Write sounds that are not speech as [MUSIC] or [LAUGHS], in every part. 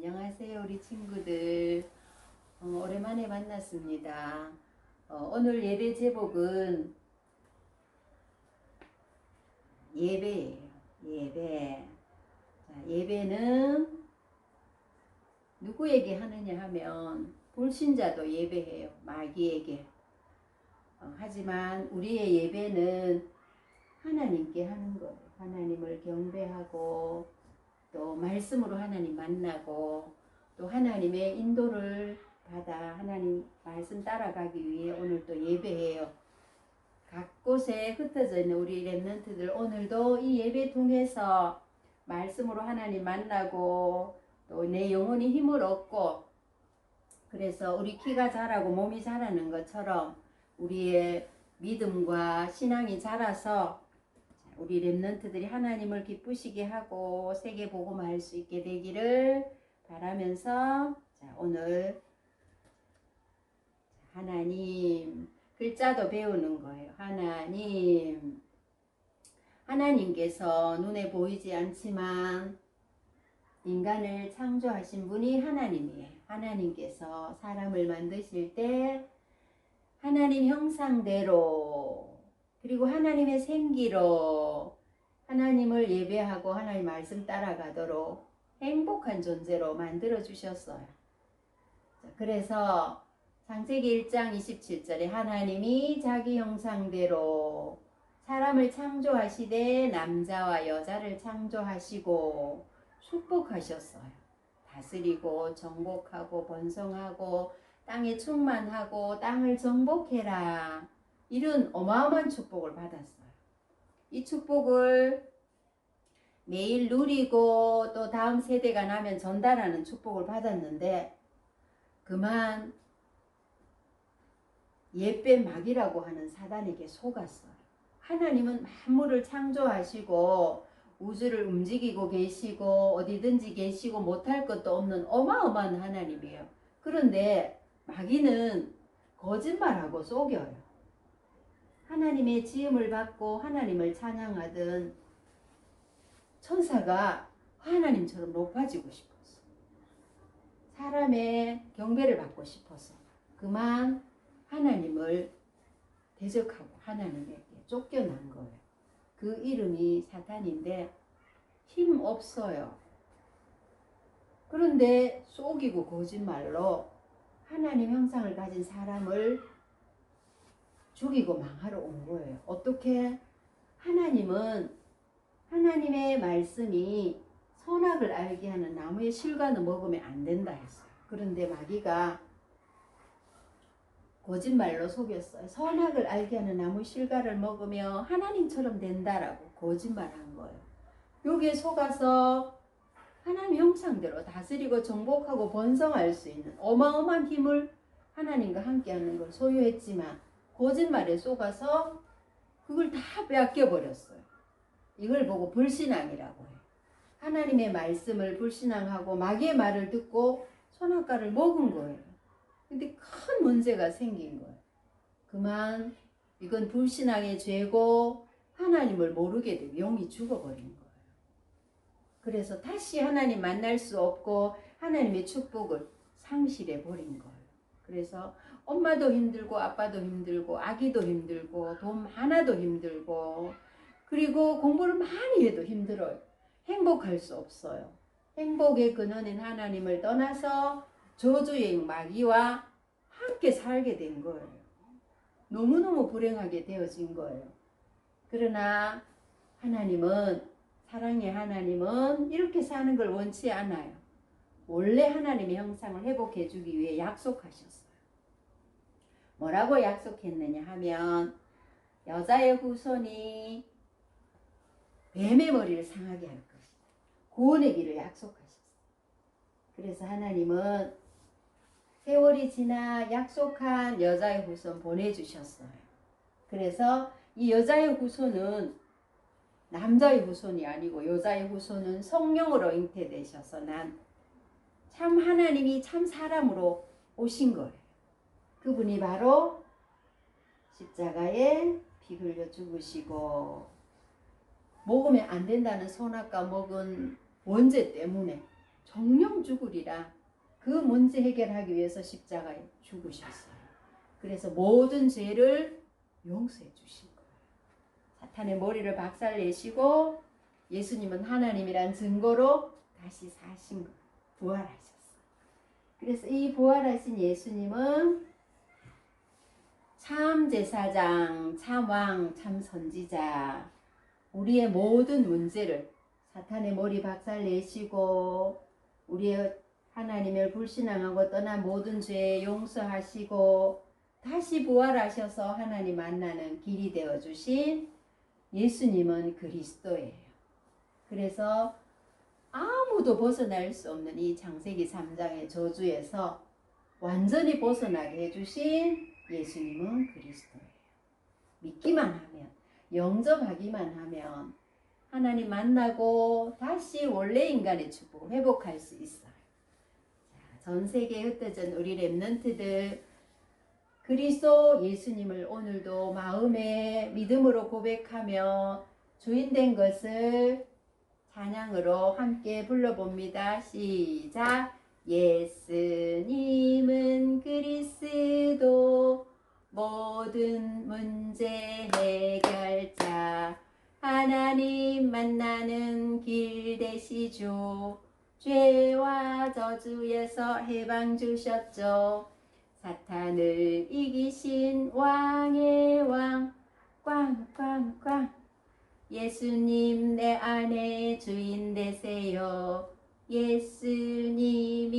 안녕하세요 우리 친구들. 어, 오랜만에 만났습니다. 어, 오늘 예배 제목은 예배예요 예배. 자, 예배는 누구에게 하느냐 하면 불신자도 예배해요 마귀에게. 어, 하지만 우리의 예배는 하나님께 하는 거예요. 하나님을 경배하고 또 말씀으로 하나님 만나고 또 하나님의 인도를 받아 하나님 말씀 따라가기 위해 오늘 또 예배해요. 각 곳에 흩어져 있는 우리 랩런트들 오늘도 이 예배 통해서 말씀으로 하나님 만나고 또 내 영혼이 힘을 얻고 그래서 우리 키가 자라고 몸이 자라는 것처럼 우리의 믿음과 신앙이 자라서 우리 랩런트들이 하나님을 기쁘시게 하고 세계 복음할 수 있게 되기를 바라면서 자, 오늘 하나님 글자도 배우는 거예요. 하나님 하나님께서 눈에 보이지 않지만 인간을 창조하신 분이 하나님이에요. 하나님께서 사람을 만드실 때 하나님 형상대로 그리고 하나님의 생기로 하나님을 예배하고 하나님 말씀 따라가도록 행복한 존재로 만들어 주셨어요. 그래서 창세기 1장 27절에 하나님이 자기 형상대로 사람을 창조하시되 남자와 여자를 창조하시고 축복하셨어요. 다스리고 정복하고 번성하고 땅에 충만하고 땅을 정복해라. 이런 어마어마한 축복을 받았어요. 이 축복을 매일 누리고 또 다음 세대가 나면 전달하는 축복을 받았는데 그만 예배 막이라고 하는 사단에게 속았어요. 하나님은 만물을 창조하시고 우주를 움직이고 계시고 어디든지 계시고 못할 것도 없는 어마어마한 하나님이에요. 그런데 마귀는 거짓말하고 속여요. 하나님의 지음을 받고 하나님을 찬양하던 천사가 하나님처럼 높아지고 싶었어. 사람의 경배를 받고 싶어서 그만 하나님을 대적하고 하나님에게 쫓겨난 거예요. 그 이름이 사탄인데 힘 없어요. 그런데 속이고 거짓말로 하나님 형상을 가진 사람을 죽이고 망하러 온 거예요. 어떻게? 하나님은 하나님의 말씀이 선악을 알게 하는 나무의 실과는 먹으면 안 된다 했어요. 그런데 마귀가 거짓말로 속였어요. 선악을 알게 하는 나무 실과를 먹으면 하나님처럼 된다라고 거짓말한 거예요. 여기에 속아서 하나님 형상대로 다스리고 정복하고 번성할 수 있는 어마어마한 힘을 하나님과 함께하는 걸 소유했지만 거짓말에 속아서 그걸 다 빼앗겨 버렸어요. 이걸 보고 불신앙이라고 해요. 하나님의 말씀을 불신앙하고 마귀의 말을 듣고 선악과를 먹은 거예요. 근데 큰 문제가 생긴 거예요. 그만 이건 불신앙의 죄고 하나님을 모르게 되고 영이 죽어버린 거예요. 그래서 다시 하나님 만날 수 없고 하나님의 축복을 상실해 버린 거예요. 그래서 엄마도 힘들고 아빠도 힘들고 아기도 힘들고 돈 하나도 힘들고 그리고 공부를 많이 해도 힘들어요. 행복할 수 없어요. 행복의 근원인 하나님을 떠나서 저주의 마귀와 함께 살게 된 거예요. 너무너무 불행하게 되어진 거예요. 그러나 하나님은 사랑의 하나님은 이렇게 사는 걸 원치 않아요. 원래 하나님의 형상을 회복해 주기 위해 약속하셨어요. 뭐라고 약속했느냐 하면 여자의 후손이 뱀의 머리를 상하게 할 것이다. 구원의 길을 약속하셨어요. 그래서 하나님은 세월이 지나 약속한 여자의 후손 보내주셨어요. 그래서 이 여자의 후손은 남자의 후손이 아니고 여자의 후손은 성령으로 잉태되셔서 난 참 하나님이 참 사람으로 오신 거예요. 그분이 바로 십자가에 피 흘려 죽으시고 먹으면 안 된다는 선악과 먹은 원죄 때문에 정령 죽으리라 그 문제 해결하기 위해서 십자가에 죽으셨어요. 그래서 모든 죄를 용서해 주신 거예요. 사탄의 머리를 박살내시고 예수님은 하나님이란 증거로 다시 사신 거예요. 부활하셨어요. 그래서 이 부활하신 예수님은 참 제사장, 참 왕, 참 선지자, 우리의 모든 문제를 사탄의 머리 박살 내시고 우리의 하나님을 불신앙하고 떠난 모든 죄 용서하시고 다시 부활하셔서 하나님 만나는 길이 되어 주신 예수님은 그리스도예요. 그래서 아무도 벗어날 수 없는 이 창세기 3장의 저주에서 완전히 벗어나게 해주신 예수님은 그리스도예요. 믿기만 하면, 영접하기만 하면 하나님 만나고 다시 원래 인간의 축복 회복할 수 있어요. 자, 전 세계에 흩어진 우리 랩런트들 그리스도 예수님을 오늘도 마음에 믿음으로 고백하며 주인된 것을 찬양으로 함께 불러봅니다. 시작. 예수님은 그리스도 모든 문제 해결자 하나님 만나는 길 되시죠. 죄와 저주에서 해방 주셨죠. 사탄을 이기신 왕의 왕 꽝꽝꽝 예수님 내 안에 주인 되세요. 예수님이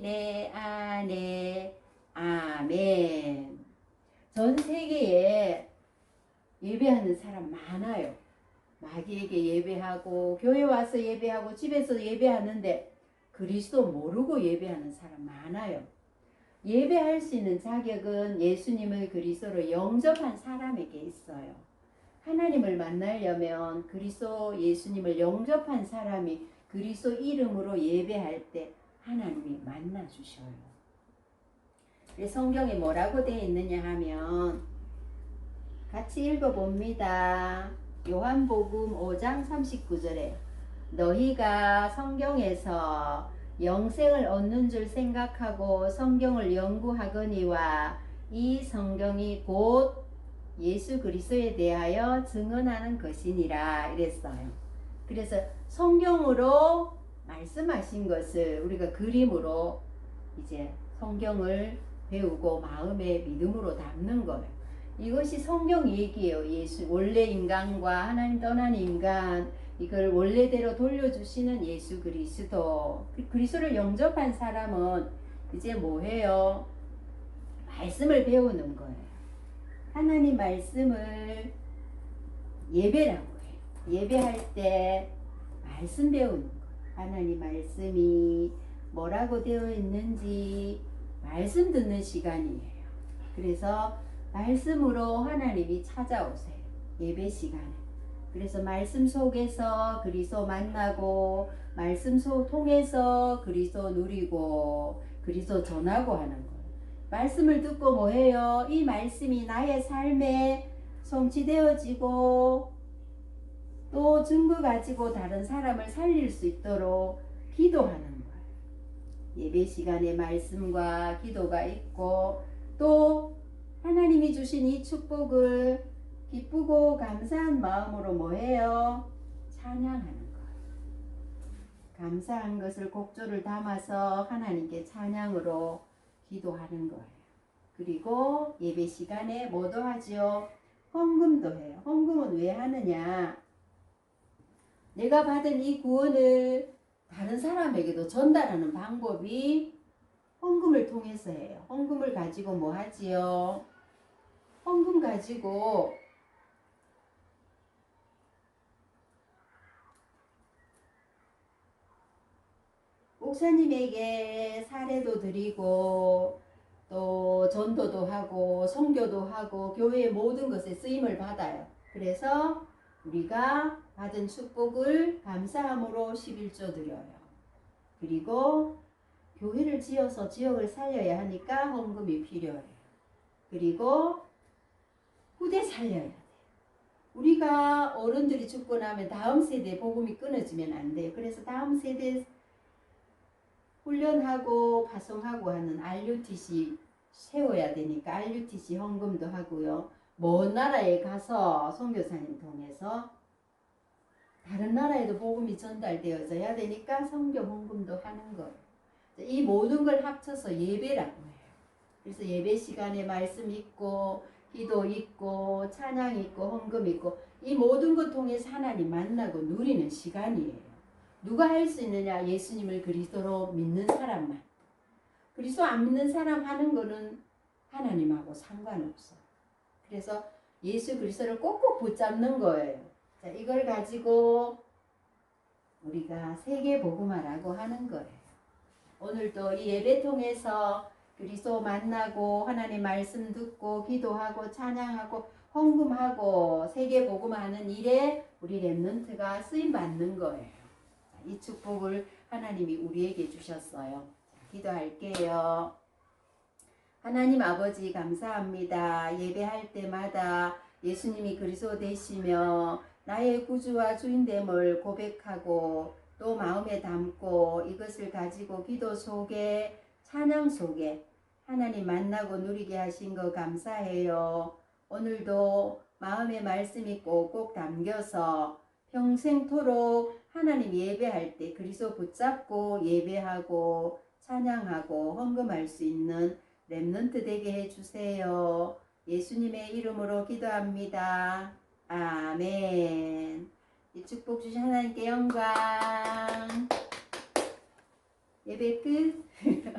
내 안에 아멘. 전 세계에 예배하는 사람 많아요. 마귀에게 예배하고 교회 와서 예배하고 집에서 예배하는데 그리스도 모르고 예배하는 사람 많아요. 예배할 수 있는 자격은 예수님을 그리스도로 영접한 사람에게 있어요. 하나님을 만나려면 그리스도 예수님을 영접한 사람이 그리스도 이름으로 예배할 때 하나님이 만나 주셔요. 성경에 뭐라고 되어 있느냐 하면 같이 읽어 봅니다. 요한복음 5장 39절에 너희가 성경에서 영생을 얻는 줄 생각하고 성경을 연구하거니와 이 성경이 곧 예수 그리스도에 대하여 증언하는 것이니라 이랬어요. 그래서 성경으로 말씀하신 것을 우리가 그림으로 이제 성경을 배우고 마음의 믿음으로 담는 거예요. 이것이 성경 얘기예요. 예수 원래 인간과 하나님 떠난 인간 이걸 원래대로 돌려주시는 예수 그리스도 그 그리스도를 영접한 사람은 이제 뭐해요? 말씀을 배우는 거예요. 하나님 말씀을 예배라고 해요. 예배할 때 말씀 배우는 거예요. 하나님 말씀이 뭐라고 되어 있는지 말씀 듣는 시간이에요. 그래서 말씀으로 하나님이 찾아오세요. 예배 시간에. 그래서 말씀 속에서 그리스도 만나고 말씀 속 통해서 그리스도 누리고 그리스도 전하고 하는 거예요. 말씀을 듣고 뭐해요? 이 말씀이 나의 삶에 성취되어지고 또 증거 가지고 다른 사람을 살릴 수 있도록 기도하는 거예요. 예배 시간에 말씀과 기도가 있고 또 하나님이 주신 이 축복을 기쁘고 감사한 마음으로 뭐해요? 찬양하는 거예요. 감사한 것을 곡조를 담아서 하나님께 찬양으로 기도하는 거예요. 그리고 예배 시간에 뭐도 하지요? 헌금도 해요. 헌금은 왜 하느냐? 내가 받은 이 구원을 다른 사람에게도 전달하는 방법이 헌금을 통해서 해요. 헌금을 가지고 뭐 하지요? 헌금 가지고 목사님에게 사례도 드리고 또 전도도 하고 성교도 하고 교회의 모든 것에 쓰임을 받아요. 그래서 우리가 받은 축복을 감사함으로 11조 드려요. 그리고 교회를 지어서 지역을 살려야 하니까 헌금이 필요해요. 그리고 후대 살려야 돼. 우리가 어른들이 죽고 나면 다음 세대 복음이 끊어지면 안 돼요. 그래서 다음 세대 훈련하고 파송하고 하는 RUTC 세워야 되니까 RUTC 헌금도 하고요. 먼 나라에 가서 선교사님 통해서 다른 나라에도 복음이 전달되어져야 되니까 성교 헌금도 하는 거예요. 이 모든 걸 합쳐서 예배라고 해요. 그래서 예배 시간에 말씀 있고 기도 있고 찬양 있고 헌금 있고 이 모든 것 통해서 하나님 만나고 누리는 시간이에요. 누가 할 수 있느냐? 예수님을 그리스도로 믿는 사람만. 그리스도 안 믿는 사람 하는 거는 하나님하고 상관없어. 그래서 예수 그리스도를 꼭꼭 붙잡는 거예요. 자, 이걸 가지고 우리가 세계 복음화라고 하는 거예요. 오늘도 이 예배 통해서 그리스도 만나고 하나님 말씀 듣고 기도하고 찬양하고 헌금하고 세계 복음하는 일에 우리 렘넌트가 쓰임 받는 거예요. 자, 이 축복을 하나님이 우리에게 주셨어요. 자, 기도할게요. 하나님 아버지 감사합니다. 예배할 때마다 예수님이 그리스도 되시며 나의 구주와 주인됨을 고백하고 또 마음에 담고 이것을 가지고 기도 속에 찬양 속에 하나님 만나고 누리게 하신 거 감사해요. 오늘도 마음의 말씀이 꼭꼭 담겨서 평생토록 하나님 예배할 때 그리스도 붙잡고 예배하고 찬양하고 헌금할 수 있는 렘넌트 되게 해 주세요. 예수님의 이름으로 기도합니다. 아멘. 이 축복 주신 하나님께 영광. 예배 끝. [LAUGHS]